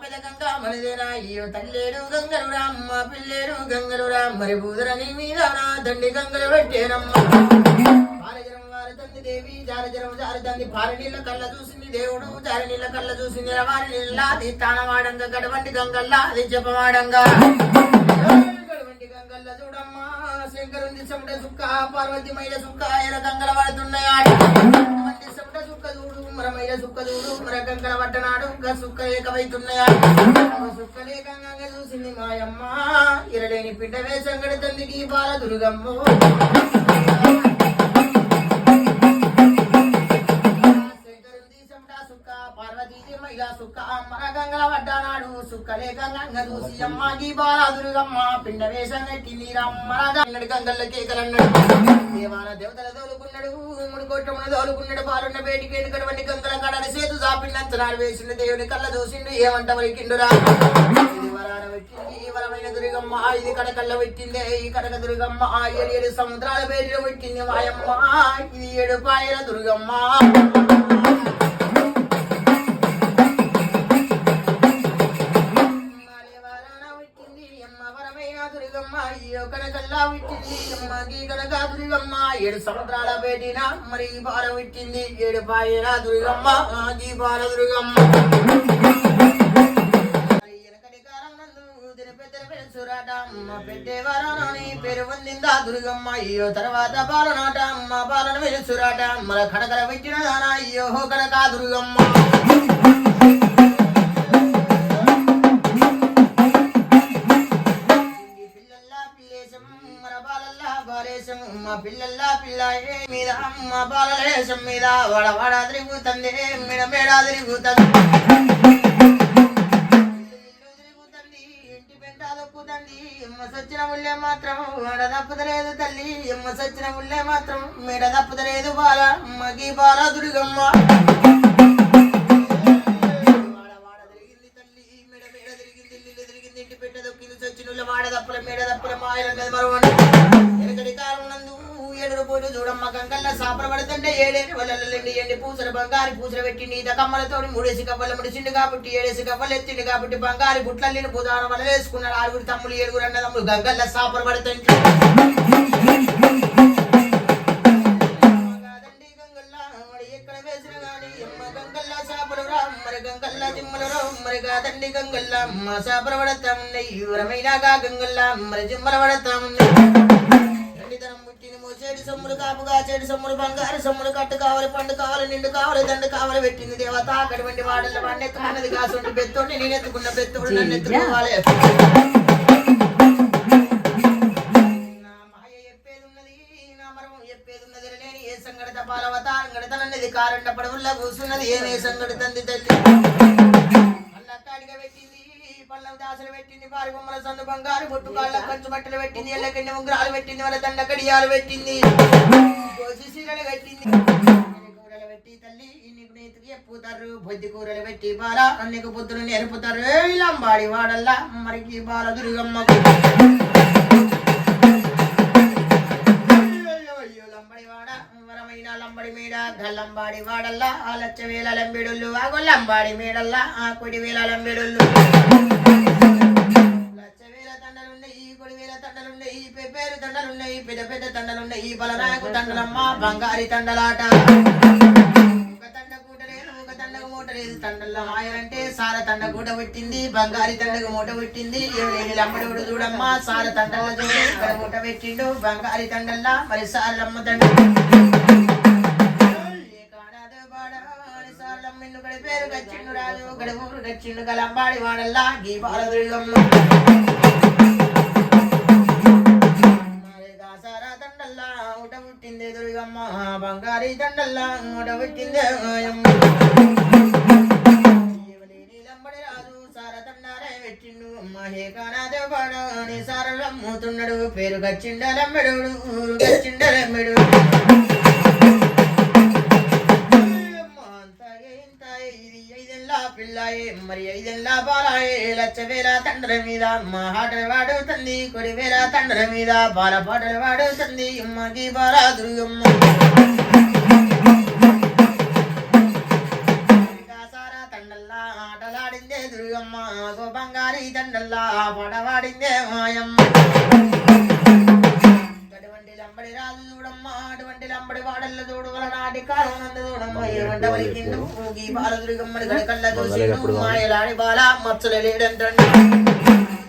పిలకంగా మనదేనా అయ్యో తల్లేడు గంగలు రామ్మ పిల్లేడు గంగలు రామ్ మరి బూదరని మీద నా దండి గంగలు పెట్టేనమ్మ. దేవి జారి జరము దేవి జారి తండ్రి భారీ నీళ్ళ కళ్ళ చూసింది దేవుడు జారి నీళ్ళ కళ్ళ చూసింది వారి నీళ్ళ అది తానవాడంగా గడవంటి గంగల్లా అది చెప్పవాడంగా గడవంటి గంగల్ల చూడమ్మా శంకరుంది చెమట సుక్క పార్వతి మైల సుక్క ఎర గంగల పడుతున్నాయా చూడు సుక్క చూడు పట్టనాడు సుక్క ఏకమైతున్నాయా సుక్క లేకంగా చూసింది మాయమ్మ. ఇరలేని పిండ వేసంగడి తల్లికి బాల దుర్గమ్మ. పడ్డానాడు గంగ లేకంగా చూసి అమ్మకి బాల దుర్గమ్మ పిండ వేషం కట్టింది రమ్మరాజా గంగల్లో కేకలన్నాడు దేవాల దేవతల తోలుకున్నాడు మూడు కొట్టమున తోలుకున్నాడు బాలున్న బేటికి ఎడుకటువంటి గంగల కడని సేతు చాపిండంతనాడు వేసిండు దేవుని కళ్ళ చూసిండు ఏమంట వలికిండురా వరమైన దుర్గమ్మ ఇది కడకల్ల పెట్టిందే ఈ కడక దుర్గమ్మ ఏడు ఏడు సముద్రాల బేటిలో పెట్టింది మాయమ్మ ఇది ఏడు పాయల దుర్గమ్మ దుర్గమ్మ అయ్యో కనకల్లా విట్టింది. అమ్మ గీ కనక దుర్గమ్మ ఏడు సముద్రాల పేటిన మరి ఈ పార విట్టింది. ఏడు పాయన దుర్గమ్మ గీ బాల దుర్గమ్మ. మరి వెనకటి పేరు పొందిందా దుర్గమ్మ. అయ్యో తర్వాత బాలనాట అమ్మ బాలన వెలుసురాట మన కడకల పెట్టిన దానా అయ్యో కనక దుర్గమ్మ. బాలేశం మా పిల్లల్లా పిల్లాయే మీద అమ్మ బాలలేశం మీద వడ వడ తిరుగుతుంది మెడ మెడ తిరుగుతుంది. ఇంటి పెంట దొక్కుతుంది ఎమ్మ సచ్చిన ముల్లే మాత్రం వడ తప్పుతలేదు తల్లి ఎమ్మ సచ్చిన ముల్లే మాత్రం మెడ తప్పుతలేదు బాల అమ్మకి బాల దుర్గమ్మ. తిరిగింది ఇంటి పెట్ట దొక్కింది చచ్చినుల వాడ దప్పుల మెడ దప్పుల మాయల కదా మరవండి కాలం నందు ఏడు పోయి చూడమ్మ గంగల్ల సాపర పడుతుంటే ఏడేని ఎండి పూసలు బంగారు పూసలు పెట్టి నీత కమ్మలతోటి మూడేసి కవ్వలు ముడిచిండు కాబట్టి ఏడేసి కవ్వలు ఎత్తిండు కాబట్టి బంగారు గుట్లల్లిని బుధాన వల్ల వేసుకున్నాడు. ఆరుగురు తమ్ముడు ఏడుగురు అన్నదమ్ములు గంగల్ల సాపర పడుతుంటే. కాదండి గంగల్లా మరి ఎక్కడ గంగల్లా మరి మరి కాదండి గంగల్లా అమ్మ చేపలు పడతా ఉన్నాయి ఊరమైనాగా గంగల్లా మరి జిమ్మల పడతా ఉన్నాయి కాపుగా చెడు సొమ్ములు బంగారు సొమ్ములు కట్టు కావాలి పండు కావాలి నిండు కావాలి దండు కావాలి పెట్టింది దేవత. అటువంటి వాడల వాడిని ఎత్తుకున్నది కాసు బెత్తోడిని నేను ఎత్తుకున్న బెత్తోడు నన్ను ఎత్తుకోవాలి. ఏ సంగడిత పాలవతారం గడతనన్నది కారండ పడవుల్లా కూసున్నది ఏమే సంగడితంది తల్లి? పళ్ళం దాసలు పెట్టింది పారి బొమ్మల సందు బంగారు బొట్టు కాళ్ళ కంచు బట్టలు పెట్టింది ఎల్లకెండి ఉంగరాలు పెట్టింది వాళ్ళ దండ కడియాలు పెట్టింది. గోసి సీరలు కట్టింది. కూరలు పెట్టి తల్లి నీకు నేతికి చెప్పుతారు బొద్ది కూరలు పెట్టి బాల అన్నికు పొద్దులు నేర్పుతారు ఏయ్ లంబాడి వాడల్లా మరికి బాల దుర్గమ్మకు. గల్లంబాడి వాడల్లా ఆ లచ్చ వేల లంబిడుళ్ళు ఆ గొల్లంబాడి మేడల్లా ఆ కొడి వేల లంబిడుళ్ళు లచ్చ వేల తండలున్నాయి ఈ కొడి వేల తండలున్నాయి ఈ తండలున్నాయి పెద్ద పెద్ద తండలున్నాయి ఈ బలనాయకు తండలమ్మ బంగారి తండలాట. ఒక తండ కూట లేదు ఒక తండకు మూట లేదు తండల్లో మాయలంటే సార తండ కూట పెట్టింది బంగారి తండకు మూట పెట్టింది. ఎవలేని లమ్మడుగుడు చూడమ్మా సార తండల చూడు మూట పెట్టిండు బంగారి తండల్లా మరి సార్లమ్మ తండ. పేరు గచ్చిండు రాజు గడుమూరు ఊరు గచ్చిండు గలంబాడి వాడల్లా గీ బాలదుర్గమ్మ మరి ఊట పుట్టిందే దుర్గమ్మ బంగారి దండల్లా ఊట పుట్టిందే రాజు సార తండారే పెట్టిండు మహే కానాదే బాడాని పేరు గచ్చిండ లమ్మెడు ఊరు గచ్చిండ పిల్లాయే మరి ఐదెల్లా బాలాయే లచ్చ వేల తండ్రి మీద అమ్మ ఆటలు వాడుతుంది కొడి వేల తండ్రి మీద బాల పాటలు వాడుతుంది అమ్మకి బాలా దుర్గమ్మ. తండల్లా ఆటలాడిందే దుర్గమ్మ దుర్గమ్మ గో బంగారి దండల్లా పడవాడిందే మాయమ్మ. లంబడి వాడల్ల చూడు వల నాటి కాలం నంద చూడమ్మ ఏమంట వలికిండు ఈ బాల దుర్గమ్మడి గడకల్ల చూసిండు మాయలాడి బాల మచ్చలు లేడంటండు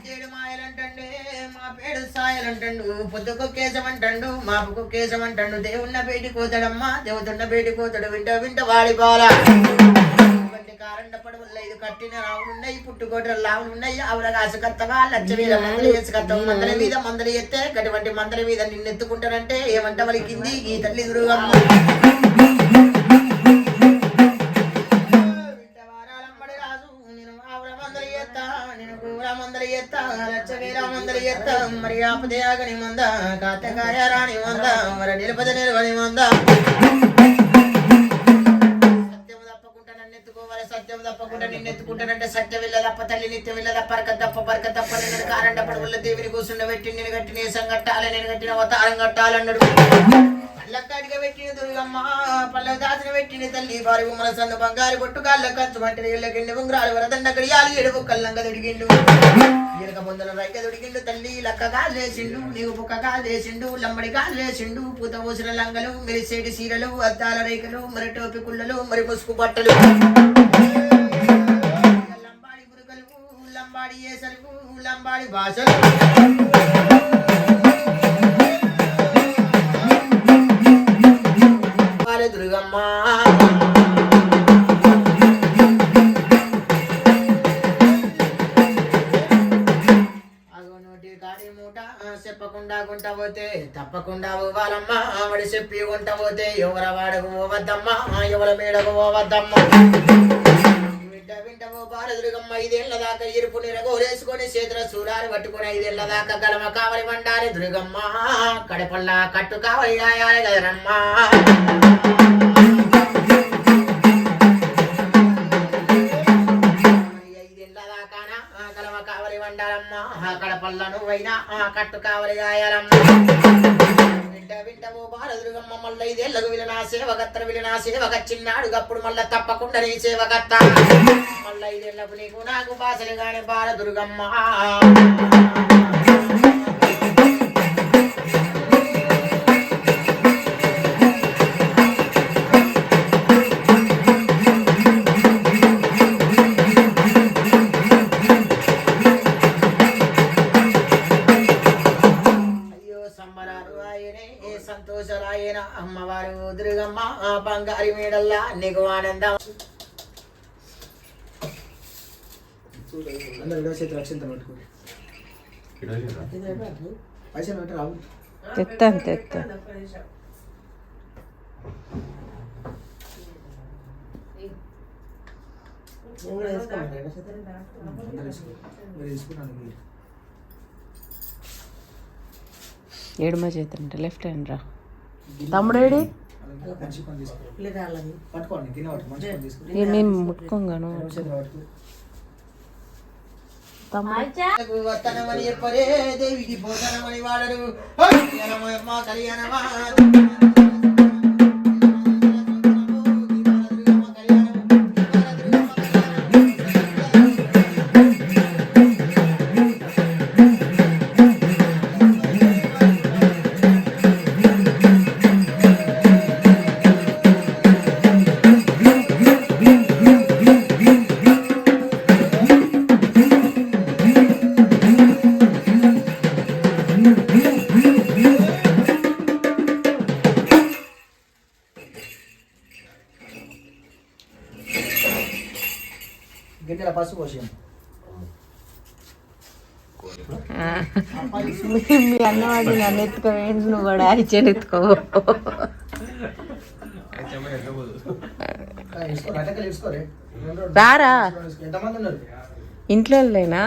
ఏడు మాయలంటండే మా పేడు సాయలంటండు పొద్దుకు కేశమంటండు మాపుకు కేశమంటండు దేవున్న బయటి కోతాడమ్మా దేవుతున్న బయటి కోతాడు వింట వింట వాడి బాల ఇటువంటి కారండ పడవల్ల ఇది కట్టిన రావులున్నాయి పుట్టుకోట లావులున్నాయి ఆవిడ కాసుకత్తగా లచ్చ మీద మందలు వేసుకత్త మందల మీద మందలు ఎత్తే అటువంటి మందల మీద నిన్నెత్తుకుంటానంటే ఏమంట వలికింది ఈ తల్లి ఎత్తా, మరి ఆపదే ఆగని మంద కాతకాయ రాని మంద మరి నిలపద నిలవని మంద. సత్యం తప్పకుండా నిన్ను ఎత్తుకుంటానంటే సత్యం వెళ్ళ తప్ప తల్లి నిత్యం వెళ్ళదప్ప పరక తప్ప పరక తప్ప నేను కారంట వల్ల దేవిని కూర్చుండ పెట్టి నేను కట్టిన ఏసం కట్టాలి నేను కట్టిన అవతారం కట్టాలన్నాడు. పల్లకాడిగా పెట్టిన దుర్గమ్మ పల్ల దాచిన పెట్టిన తల్లి వారి ఉమ్మల సన్ను బంగారు పొట్టు కాళ్ళ కంచు మంటి ఇళ్ళకిండి ఉంగరాలు వరదండ గడియాలు ఎడుపు కల్లంగా దొడిగిండు. ఎనక బొందల రైక దొడిగిండు తల్లి లక్క కాలేసిండు నీవు పుక్క కాలేసిండు లంబడి కాలేసిండు పూత పోసిన లంగలు మెరిసేటి సీరలు అద్దాల రేఖలు మరి టోపి కుళ్ళలు మరి ముసుగు బట్టలు. ఉల్లంబాడి లంబాడి ఏసలు భాషలు. దుర్గమ్మ. మూట చెప్పకుండా గుంట పోతే తప్పకుండా పోవాలమ్మ. ఆవిడ చెప్పి గుంట పోతే ఎవర వాడకు పోవద్దమ్మా ఎవల మేడకు పోవద్దమ్మా. బాలదుర్గమ్మ ఐదేళ్ళ దాకా ఇరుపు నిరగోరేసుకొని చేతుల చూడాలి పట్టుకొని ఐదేళ్ళ దాకా గలమ కావలి వండాలి. దుర్గమ్మ కడపల్లా కట్టు కావలి రాయాలి కదరమ్మా. ఐదేళ్ళ దాకానా కావలి ఆ నువ్వైనా ఆ కట్టు కావలి రాయాలమ్మా. వింట ఓ బాలదుర్గమ్మ మల్ల ఐదేళ్ళకు విలనా సేవకత్త విలనా సేవక చిన్నాడు అప్పుడు మళ్ళా తప్పకుండా నీ సేవకత్త మల్ల ఐదేళ్ళకు నీకు నాకు బాసలు కాని బాలదుర్గమ్మ. ఏ సంతోషాలు ఆయన అమ్మవారు దుర్గమ్మ ఆ బంగారి మేడల్లా నీకు ఆనందం. తెత్తాను తెత్తాను. మీరు వేసుకున్నాను మీరు ఎడమ చేతంట లెఫ్ట్ హ్యాండ్ రా తమ్ముడేడి అలాగే మంచి పని తీసుకో పట్టుకోండి తినే పట్టు మంచి పని తీసుకో ఇక నేను ముట్టుకోగాను. పట్టుకో తమ్ముడు? గిన్నెల పసుపు పోసాం మీ అన్నవాడి నన్ను ఎత్తుకోవేంటి నువ్వు కూడా అరిచేని ఎత్తుకో రారా ఇంట్లో లేనా.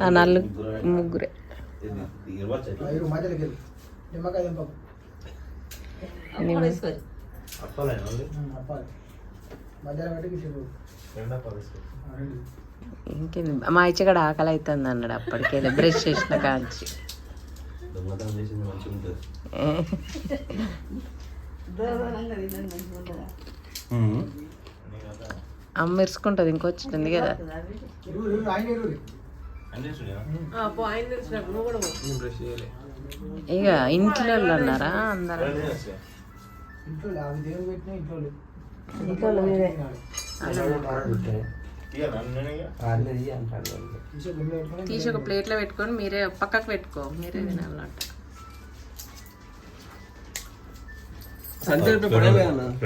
ఆ నల్లు ముగ్గురే మధ్యలో పెట్టి ఇంకేంది మా ఇచ్చగడ ఆకలి అవుతుంది అన్నాడు అప్పటికే. బ్రష్ చేసిన కాంచి. అమ్మ మెరుసుకుంటుంది ఇంకొచ్చింది కదా. ఇక ఇంట్లో వాళ్ళు అన్నారా అందరు ఇంట్లో తీసి ఒక ప్లేట్లో పెట్టుకొని మీరే పక్కకు పెట్టుకో మీరే తినాలంట